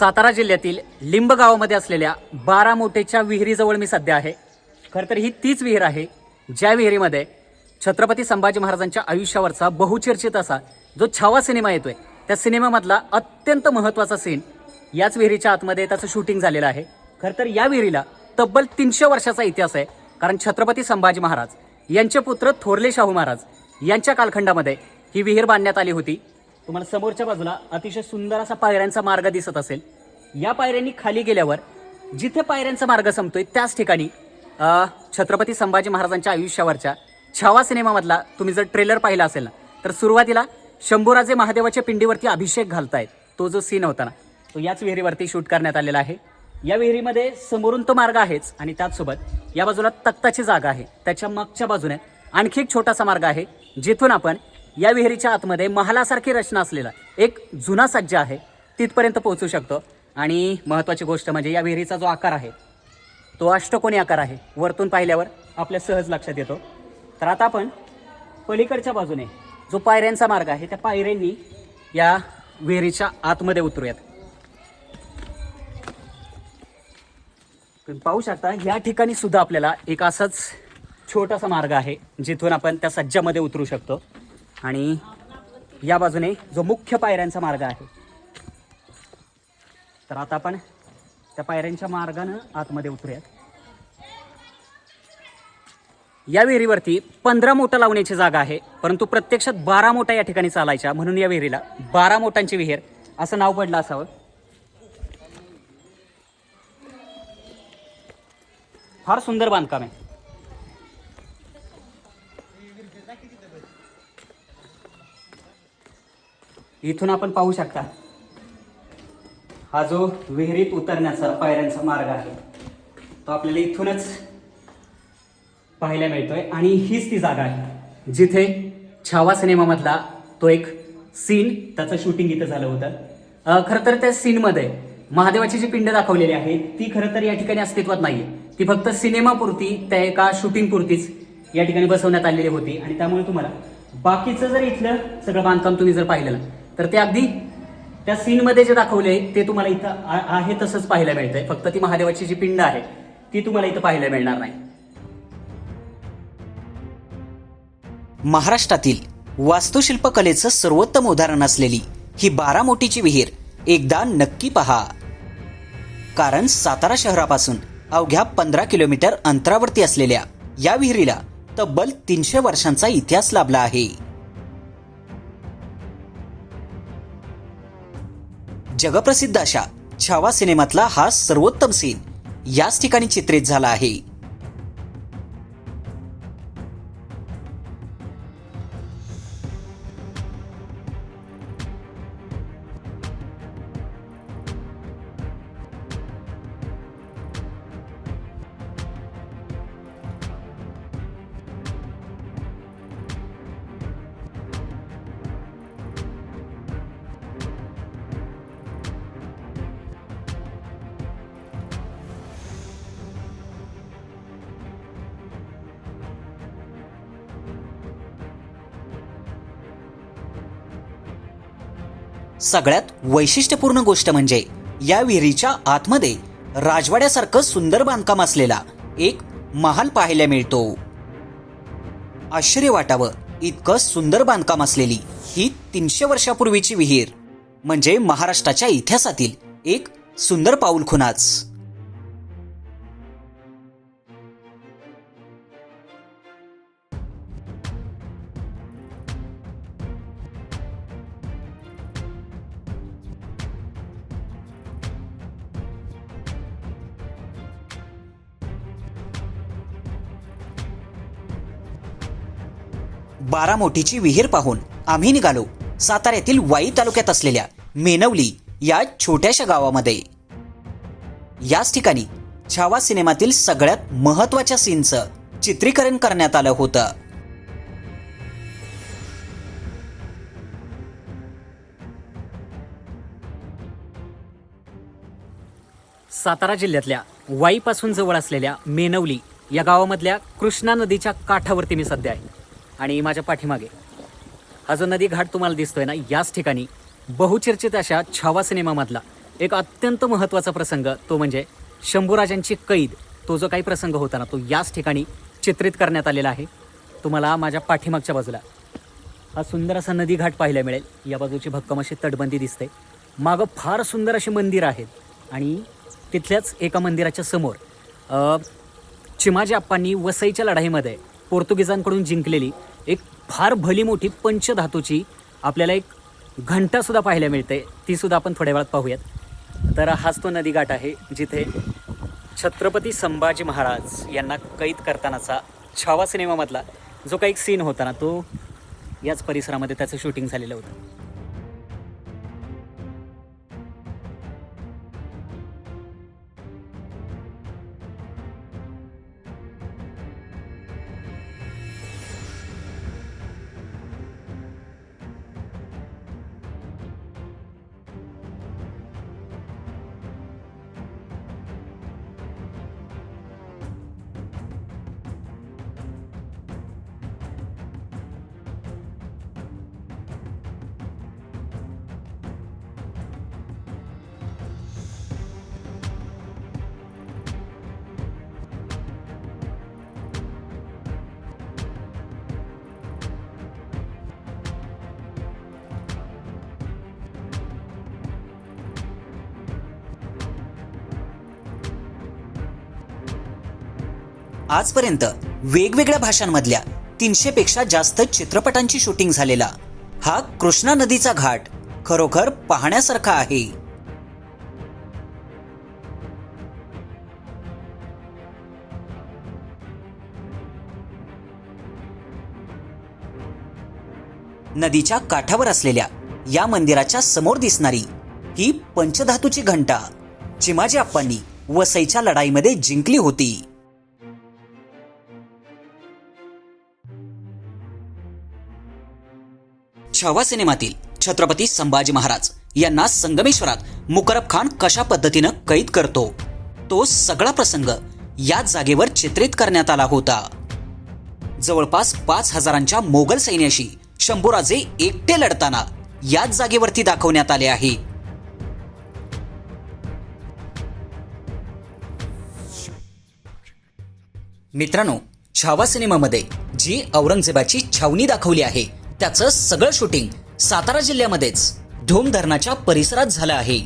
सातारा जिल्ह्यातील लिंब गावामध्ये असलेल्या बारा मोठेच्या विहिरीजवळ मी सध्या आहे. खरं तर ही तीच विहीर आहे ज्या विहिरीमध्ये छत्रपती संभाजी महाराजांच्या आयुष्यावरचा बहुचर्चित असा जो छावा सिनेमा येतोय त्या सिनेमामधला अत्यंत महत्त्वाचा सीन याच विहिरीच्या आतमध्ये त्याचं शूटिंग झालेलं आहे. खरं तर या विहिरीला तब्बल तीनशे वर्षाचा इतिहास आहे कारण छत्रपती संभाजी महाराज यांचे पुत्र थोरले शाहू महाराज यांच्या कालखंडामध्ये ही विहीर बांधण्यात आली होती. तुम्हाला समोरच्या बाजूला अतिशय सुंदर असा पायऱ्यांचा मार्ग दिसत असेल. या पायऱ्यांनी खाली गेल्यावर जिथे पायऱ्यांचा मार्ग संपतोय त्याच ठिकाणी छत्रपती संभाजी महाराजांच्या आयुष्यावरच्या छावा सिनेमामधला तुम्ही जर ट्रेलर पाहिला असेल ना तर सुरुवातीला शंभूराजे महादेवाच्या पिंडीवरती अभिषेक घालतायत तो जो सीन होता ना तो याच विहिरीवरती शूट करण्यात आलेला आहे. या विहिरीमध्ये समोरून तो मार्ग आहेच आणि त्याचसोबत या बाजूला तख्ताची जागा आहे त्याच्या मागच्या बाजूने आणखी एक छोटासा मार्ग आहे जिथून आपण या विहिरीच्या आतमध्ये महालासारखी रचना असलेला एक जुना सज्जा आहे तिथपर्यंत पोहोचू शकतो. आणि महत्त्वाची गोष्ट म्हणजे या विहिरीचा जो आकार आहे तो अष्टकोनी आकार आहे. वरतून पाहिल्यावर आपल्या सहज लक्षात येतो. तर आता आपण पलीकडच्या बाजूने जो पायऱ्यांचा मार्ग आहे त्या पायऱ्यांनी या विहिरीच्या आतमध्ये उतरूयात. तुम्ही पाहू शकता या ठिकाणी सुद्धा आपल्याला एक असाच छोटासा मार्ग आहे जिथून आपण त्या सज्जामध्ये उतरू शकतो. आणि या बाजूने जो मुख्य पायऱ्यांचा मार्ग आहे तर आता आपण त्या पायऱ्यांच्या मार्गानं आतमध्ये उतरूयात. या विहिरीवरती पंधरा मोठा लावण्याची जागा आहे परंतु प्रत्यक्षात बारा मोठा या ठिकाणी चालायच्या. म्हणून या विहिरीला बारा मोठांची विहीर असं नाव पडलं असावं. फार सुंदर बांधकाम आहे. इथून आपण पाहू शकता हा जो विहिरीत उतरण्याचा पायऱ्यांचा मार्ग आहे तो आपल्याला इथूनच पाहायला मिळतोय. आणि हीच ती जागा आहे जिथे छावा सिनेमामधला तो एक सीन त्याचं शूटिंग इथं झालं होतं. खरं तर त्या सीनमध्ये महादेवाची जी पिंड दाखवलेली आहे ती खरं तर या ठिकाणी अस्तित्वात नाहीये. ती फक्त सिनेमापुरती त्या एका शूटिंगपुरतीच या ठिकाणी बसवण्यात आलेली होती. आणि त्यामुळे तुम्हाला बाकीचं जर इथलं सगळं बांधकाम तुम्ही जर पाहिलं तर ते अगदी त्या सीनमध्ये जे दाखवले ते तुम्हाला इथं आहे तसंच पाहायला मिळतंय. फक्त ती महादेवाची जी पिंड आहे ती तुम्हाला इथं पाहायला मिळणार नाही. महाराष्ट्रातील वास्तुशिल्पकलेचं सर्वोत्तम उदाहरण असलेली ही बारामोटीची विहीर एकदा नक्की पहा. कारण सातारा शहरापासून अवघ्या पंधरा किलोमीटर अंतरावरती असलेल्या या विहिरीला तब्बल तीनशे वर्षांचा इतिहास लाभला आहे. जगप्रसिद्ध अशा छावा सिनेमातला हा सर्वोत्तम सीन याच ठिकाणी चित्रित झाला आहे. सगळ्यात वैशिष्ट्यपूर्ण गोष्ट म्हणजे या विहिरीच्या आतमध्ये राजवाड्यासारखं सुंदर बांधकाम असलेला एक महाल पाहायला मिळतो. आश्चर्य वाटावं इतकं सुंदर बांधकाम असलेली ही तीनशे वर्षापूर्वीची विहीर म्हणजे महाराष्ट्राच्या इतिहासातील एक सुंदर पाऊल खुनाच. बारामोठीची विहीर पाहून आम्ही निघालो. साताऱ्यातील वाई तालुक्यात असलेल्या मेनवली या छोट्याशा गावामध्ये. याच ठिकाणी छावा सिनेमातील सगळ्यात महत्त्वाच्या सीनचं चित्रीकरण करण्यात आलं होतं. सातारा जिल्ह्यातल्या वाईपासून जवळ असलेल्या मेनवली या गावामधल्या कृष्णा नदीच्या काठावरती मी सध्या आहे. आणि माझ्या पाठीमागे. हा जो नदी घाट तुम्हाला दिसतोय ना याच ठिकाणी बहुचर्चित अशा छावा सिनेमामधला एक अत्यंत महत्त्वाचा प्रसंग तो म्हणजे शंभूराजांची कैद तो जो काही प्रसंग होता ना तो याच ठिकाणी चित्रित करण्यात आलेला आहे. तुम्हाला माझ्या पाठीमागच्या बाजूला हा सुंदर असा नदी घाट पाहायला मिळेल. या बाजूची भक्कम अशी तटबंदी दिसते. मागं फार सुंदर अशी मंदिरं आहेत आणि तिथल्याच एका मंदिराच्या समोर चिमाजी आप्पांनी वसईच्या लढाईमध्ये पोर्तुगीजांकडून जिंकलेली एक फार भली मोठी पंचधातूची आपल्याला एक घंटासुद्धा पाहायला मिळते. तीसुद्धा आपण थोड्या वेळात पाहूयात. तर हाच तो नदीघाट आहे जिथे छत्रपती संभाजी महाराज यांना कैद करतानाचा छावा सिनेमामधला जो काही सीन होता ना तो याच परिसरामध्ये त्याचं शूटिंग झालेलं होतं. आजपर्यंत वेगवेगळ्या भाषांमधल्या तीनशे पेक्षा जास्त चित्रपटांची शूटिंग झालेला हा कृष्णा नदीचा घाट खरोखर पाहण्यासारखा आहे. नदीच्या काठावर असलेल्या या मंदिराच्या समोर दिसणारी ही पंचधातूची घंटा चिमाजी आप्पांनी वसईच्या लढाईमध्ये जिंकली होती. छावा सिनेमातील छत्रपती संभाजी महाराज यांना संगमेश्वरात मुकरब खान कशा पद्धतीनं कैद करतो? तो सगळा प्रसंग याच जागेवर चित्रित करण्यात आला होता. जवळपास पाच हजारांच्या मोगल सैन्याशी शंभूराजे एकटे लढताना याच जागेवरती दाखवण्यात आले आहे. मित्रांनो छावा सिनेमामध्ये जी औरंगजेबाची छावणी दाखवली आहे त्याचं सगळं शूटिंग सातारा जिल्ह्यामध्येच धोम धरणाच्या परिसरात झालं आहे.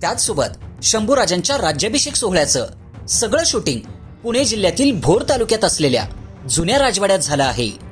त्याचसोबत शंभूराजांच्या राज्याभिषेक सोहळ्याचं सगळं शूटिंग पुणे जिल्ह्यातील भोर तालुक्यात असलेल्या जुन्या राजवाड्यात झालं आहे.